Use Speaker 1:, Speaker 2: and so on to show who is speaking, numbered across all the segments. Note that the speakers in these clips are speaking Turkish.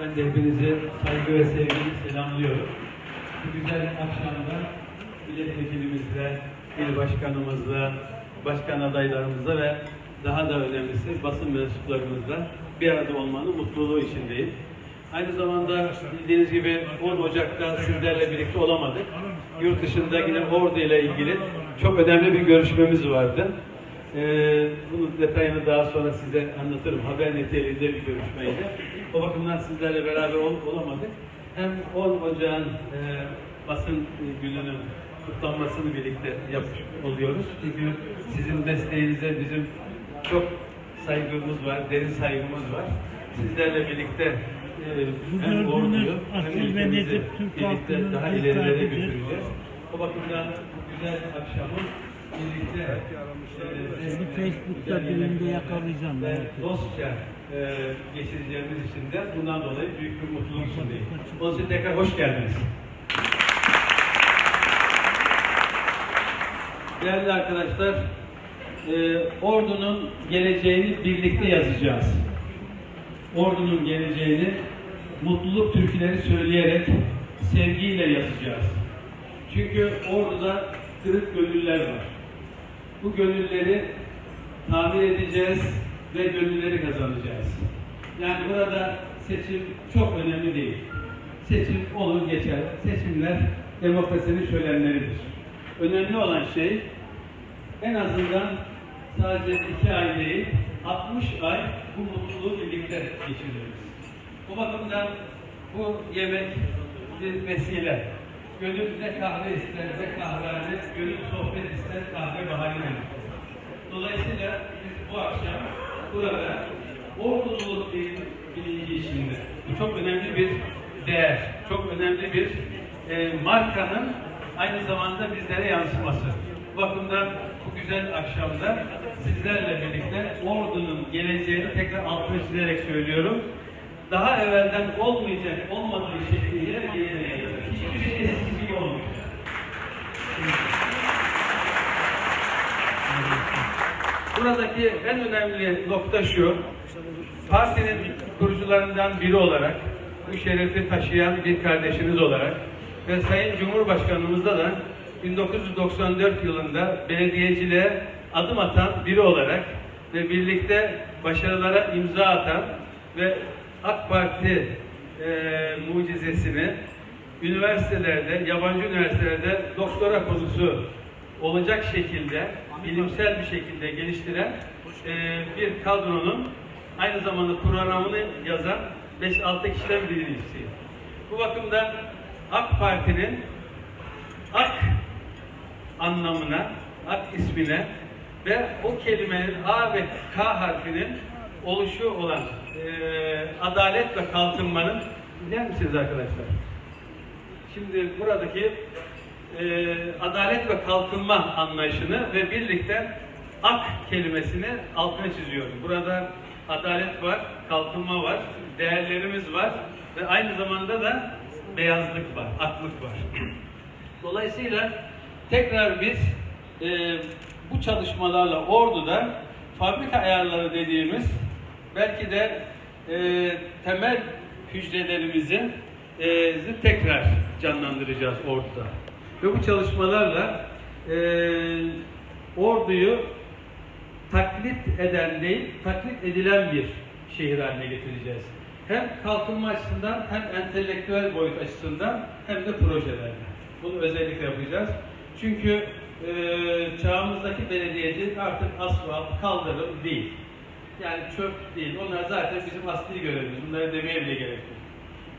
Speaker 1: Ben de hepinizi saygı ve sevgiyle selamlıyorum. Bu güzel akşamda milletvekilimizle, il başkanımızla, başkan adaylarımızla ve daha da önemlisi basın mensuplarımızla bir arada olmanın mutluluğu içindeyim. Aynı zamanda bildiğiniz gibi 10 Ocak'ta sizlerle birlikte olamadık. Yurt dışında yine Ordu ile ilgili çok önemli bir görüşmemiz vardı. Ee, bunun detayını daha sonra size anlatırım. Haber niteliğinde bir görüşmeydi. O bakımdan sizlerle beraber ol, olamadık. Hem 10 Ocak'ın e, basın gününün kutlanmasını birlikte yapmış oluyoruz. Çünkü sizin desteğinize bizim çok saygımız var, derin saygımız var. Sizlerle birlikte e, hem orduyu hem ülkemizi birlikte daha ilerilere götüreceğiz. O bakımdan bu güzel akşamı birlikte e,
Speaker 2: Sizi Facebook'ta birinde yakalayacağım
Speaker 1: ve dostça e, geçireceğimiz için de bundan dolayı büyük bir mutluluk içindeyim. Onun için tekrar hoş geldiniz. Değerli arkadaşlar, e, ordunun geleceğini birlikte yazacağız. Ordunun geleceğini mutluluk türküleri söyleyerek sevgiyle yazacağız. Çünkü orduda kırık gönüller var. Bu gönülleri tamir edeceğiz ve gönülleri kazanacağız. Yani burada seçim çok önemli değil. Seçim olur geçer. Seçimler demokrasinin şölenleridir. Önemli olan şey en azından sadece iki ay değil, 60 ay bu mutluluğu birlikte geçiririz. Bu bakımdan bu yemek bir vesile. Gönül kahve ister ne kahvehane, gönül sohbet ister kahve bahane. Dolayısıyla biz bu akşam burada ordululuk bilinci içinde. Bu çok önemli bir değer, çok önemli bir e, markanın aynı zamanda bizlere yansıması. Bu bakımdan bu güzel akşamda sizlerle birlikte ordunun geleceğini tekrar altını çizerek söylüyorum. Daha evvelden olmayacak, olmadığı şekliyle gelecek. Hiçbir şey eskisi gibi olmayacak. Buradaki en önemli nokta şu, partinin kurucularından biri olarak, bu şerefi taşıyan bir kardeşimiz olarak ve Sayın Cumhurbaşkanımızda da 1994 yılında belediyeciliğe adım atan biri olarak ve birlikte başarılara imza atan ve AK Parti e, mucizesini üniversitelerde, yabancı üniversitelerde doktora konusu olacak şekilde, bilimsel bir şekilde geliştiren e, bir kadronun aynı zamanda programını yazan 5-6 kişiden birincisiyim. Bu bakımdan AK Parti'nin AK anlamına, AK ismine ve o kelimenin A ve K harfinin oluşu olan e, adalet ve kalkınmanın dinler misiniz arkadaşlar? Şimdi buradaki e, adalet ve kalkınma anlayışını ve birlikte ak kelimesini altına çiziyorum. Burada adalet var, kalkınma var, değerlerimiz var ve aynı zamanda da beyazlık var, aklık var. Dolayısıyla tekrar biz e, bu çalışmalarla orduda fabrika ayarları dediğimiz belki de e, temel hücrelerimizi tekrar canlandıracağız orduda. Ve bu çalışmalarla e, orduyu taklit eden değil, taklit edilen bir şehir haline getireceğiz. Hem kalkınma açısından hem entelektüel boyut açısından hem de projelerle. Bunu özellikle yapacağız. Çünkü e, çağımızdaki belediyecilik artık asfalt, kaldırım değil. Yani çöp değil. Onlar zaten bizim asli görevimiz. Bunları demeye bile gerek yok.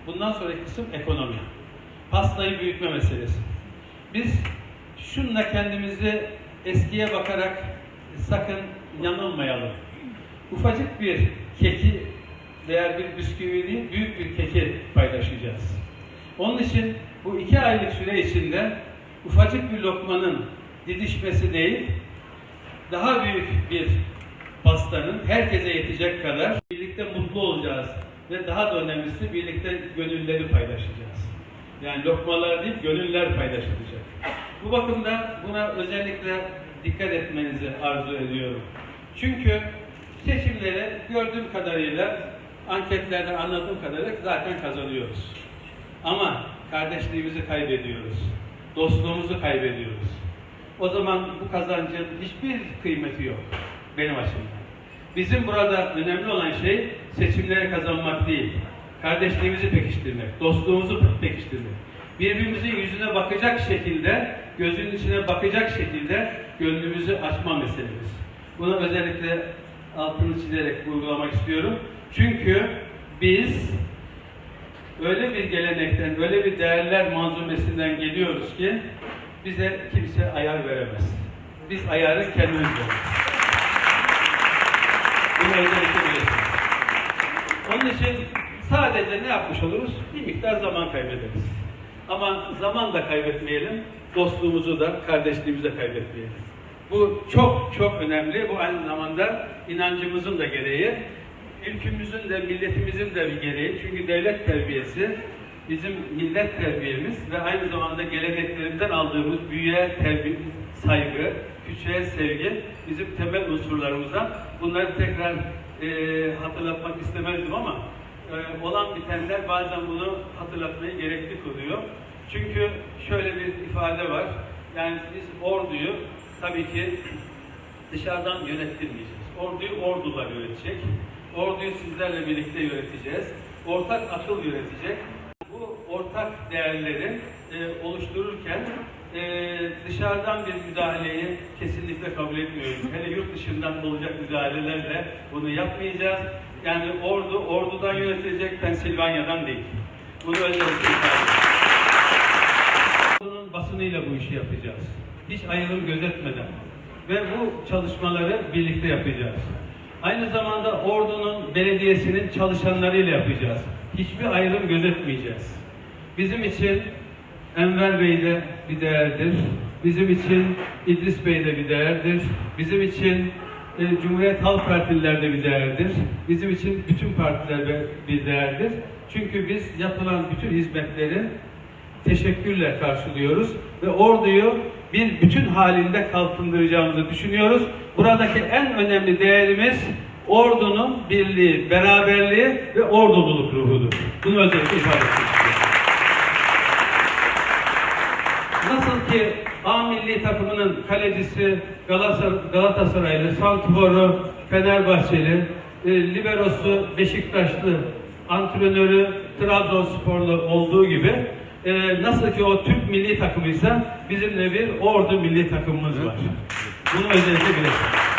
Speaker 1: Bundan sonraki kısım ekonomi. Pastayı büyütme meselesi. Biz şunla kendimizi eskiye bakarak sakın yanılmayalım. Ufacık bir keki veya bir bisküvi değil, büyük bir keki paylaşacağız. Onun için bu iki aylık süre içinde ufacık bir lokmanın didişmesi değil, daha büyük bir pastanın herkese yetecek kadar birlikte mutlu olacağız ve daha da önemlisi birlikte gönülleri paylaşacağız. Yani lokmalar değil, gönüller paylaşılacak. Bu bakımdan buna özellikle dikkat etmenizi arzu ediyorum. Çünkü seçimlere gördüğüm kadarıyla anketlerden anladığım kadarıyla zaten kazanıyoruz. Ama kardeşliğimizi kaybediyoruz. Dostluğumuzu kaybediyoruz. O zaman bu kazancın hiçbir kıymeti yok benim açımdan. Bizim burada önemli olan şey seçimlere kazanmak değil. Kardeşliğimizi pekiştirmek, dostluğumuzu pekiştirmek. Birbirimizin yüzüne bakacak şekilde, gözünün içine bakacak şekilde gönlümüzü açma meselemiz. Bunu özellikle altını çizerek vurgulamak istiyorum. Çünkü biz öyle bir gelenekten, öyle bir değerler manzumesinden geliyoruz ki bize kimse ayar veremez. Biz ayarı kendimiz veririz. Bunu özellikle. Onun için sadece ne yapmış oluruz? Bir miktar zaman kaybederiz. Ama zaman da kaybetmeyelim, dostluğumuzu da, kardeşliğimizi de kaybetmeyelim. Bu çok çok önemli. Bu aynı zamanda inancımızın da gereği, ülkümüzün de, milletimizin de bir gereği. Çünkü devlet terbiyesi bizim millet terbiyemiz ve aynı zamanda geleneklerimizden aldığımız büyüye terbiye, saygı, küçüğe sevgi bizim temel unsurlarımızdan. Bunları tekrar e, hatırlatmak istemezdim ama e, olan bitenler bazen bunu hatırlatmayı gerekli kılıyor. Çünkü şöyle bir ifade var. Yani biz orduyu tabii ki dışarıdan yönettirmeyeceğiz. Orduyu ordular yönetecek. Orduyu sizlerle birlikte yöneteceğiz. Ortak akıl yönetecek. Bu ortak değerleri e, oluştururken e, dışarıdan bir müdahaleyi kesinlikle kabul etmiyoruz. Hele yurt dışından olacak müdahalelerle bunu yapmayacağız. Yani ordu, ordudan yönetilecek Pensilvanya'dan değil. Bunu özellikle. Ordunun basınıyla bu işi yapacağız. Hiç ayrım gözetmeden. Ve bu çalışmaları birlikte yapacağız. Aynı zamanda ordunun, belediyesinin çalışanlarıyla yapacağız. Hiçbir ayrım gözetmeyeceğiz. Bizim için Enver Bey de bir değerdir. Bizim için İdris Bey de bir değerdir. Bizim için e, Cumhuriyet Halk Partililer de bir değerdir. Bizim için bütün partiler bir değerdir. Çünkü biz yapılan bütün hizmetleri teşekkürle karşılıyoruz ve orduyu bir bütün halinde kalkındıracağımızı düşünüyoruz. Buradaki en önemli değerimiz ordunun birliği, beraberliği ve ordululuk ruhudur. Bunu özellikle ifade etmek istiyorum. Nasıl ki A milli takımının kalecisi Galatasaray- Galatasaraylı, Santifor'u Fenerbahçeli, e, liberosu Beşiktaşlı, antrenörü Trabzonsporlu olduğu gibi e, nasıl ki o Türk milli takımıysa bizim de bir ordu milli takımımız var. Bunu özellikle bilesiniz.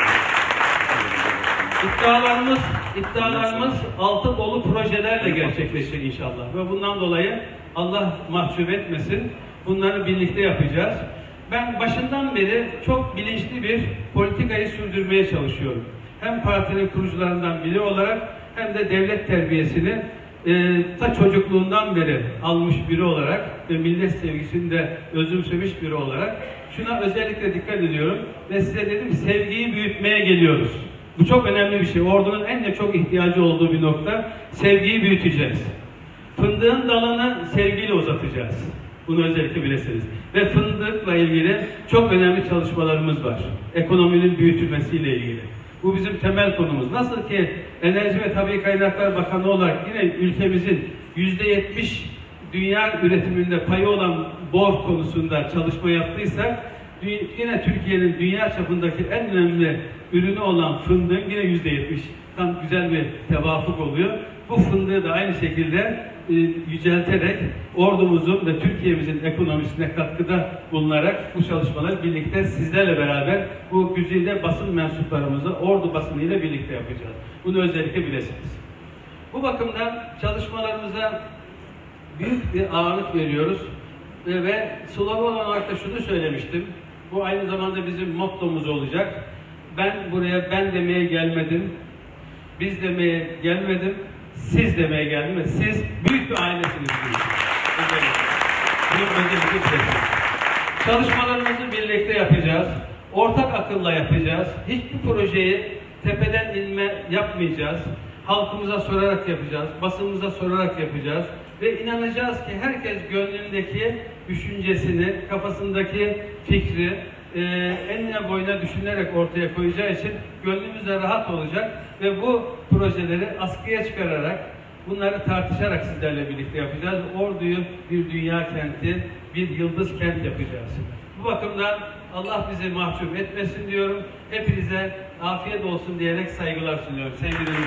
Speaker 1: İddialarımız, iddialarımız altı dolu projelerle gerçekleşecek inşallah. Ve bundan dolayı Allah mahcup etmesin. Bunları birlikte yapacağız. Ben başından beri çok bilinçli bir politikayı sürdürmeye çalışıyorum. Hem partinin kurucularından biri olarak hem de devlet terbiyesini e, ta çocukluğundan beri almış biri olarak ve millet sevgisini de özümsemiş biri olarak şuna özellikle dikkat ediyorum ve size dedim sevgiyi büyütmeye geliyoruz. Bu çok önemli bir şey. Ordunun en de çok ihtiyacı olduğu bir nokta. Sevgiyi büyüteceğiz. Fındığın dalını sevgiyle uzatacağız. Bunu özellikle bilesiniz. Ve fındıkla ilgili çok önemli çalışmalarımız var. Ekonominin büyütülmesiyle ilgili. Bu bizim temel konumuz. Nasıl ki Enerji ve Tabii Kaynaklar Bakanı olarak yine ülkemizin yüzde yetmiş dünya üretiminde payı olan bor konusunda çalışma yaptıysak yine Türkiye'nin dünya çapındaki en önemli ürünü olan fındığın yine yüzde yetmiş tam güzel bir tevafuk oluyor. Bu fındığı da aynı şekilde e, yücelterek ordumuzun ve Türkiye'mizin ekonomisine katkıda bulunarak bu çalışmaları birlikte sizlerle beraber bu güzide basın mensuplarımızı ordu basınıyla birlikte yapacağız. Bunu özellikle bilesiniz. Bu bakımdan çalışmalarımıza büyük bir ağırlık veriyoruz ve, ve slogan olarak da şunu söylemiştim. Bu aynı zamanda bizim mottomuz olacak. Ben buraya ben demeye gelmedim, biz demeye gelmedim, siz demeye geldim siz büyük bir ailesiniz. Çalışmalarımızı birlikte yapacağız. Ortak akılla yapacağız. Hiçbir projeyi tepeden inme yapmayacağız. Halkımıza sorarak yapacağız. Basınımıza sorarak yapacağız. Ve inanacağız ki herkes gönlündeki düşüncesini, kafasındaki fikri e, enine boyuna düşünerek ortaya koyacağı için gönlümüz de rahat olacak ve bu projeleri askıya çıkararak bunları tartışarak sizlerle birlikte yapacağız. Ordu'yu bir dünya kenti, bir yıldız kent yapacağız. Bu bakımdan Allah bizi mahcup etmesin diyorum. Hepinize afiyet olsun diyerek saygılar sunuyorum. Sevgilerimi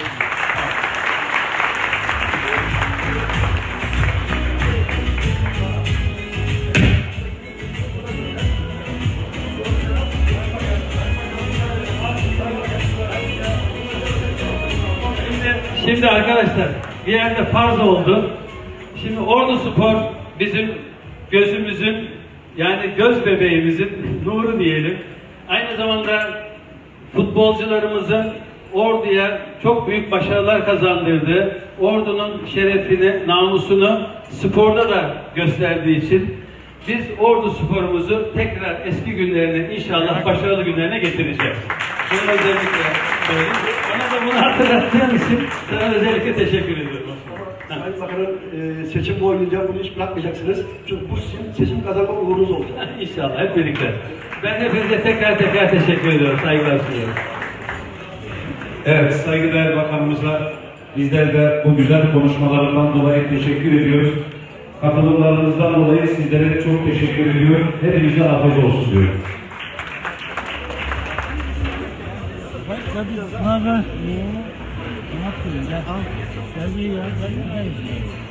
Speaker 1: Şimdi, arkadaşlar bir yerde farz oldu. Şimdi Ordu Spor bizim gözümüzün yani göz bebeğimizin nuru diyelim. Aynı zamanda futbolcularımızın Ordu'ya çok büyük başarılar kazandırdığı, Ordu'nun şerefini, namusunu sporda da gösterdiği için biz Ordu sporumuzu tekrar eski günlerine inşallah başarılı günlerine getireceğiz. Bunu özellikle söyleyeyim. Bunu hatırlattığın için sana özellikle teşekkür ediyorum.
Speaker 2: Sayın Bakanım e, seçim boyunca bunu hiç bırakmayacaksınız. Çünkü bu sizin seçim kazanma uğrunuz olacak.
Speaker 1: İnşallah hep birlikte. Ben hepinize tekrar tekrar teşekkür ediyorum. Saygılar sunuyorum.
Speaker 3: Evet, saygıdeğer bakanımıza bizler de bu güzel konuşmalarından dolayı teşekkür ediyoruz. Katılımlarınızdan dolayı sizlere çok teşekkür ediyorum. Hepinize afiyet olsun diyorum.
Speaker 4: Ne haber? Ne yapıyorsun? Gel. Gel bir ya. Gel.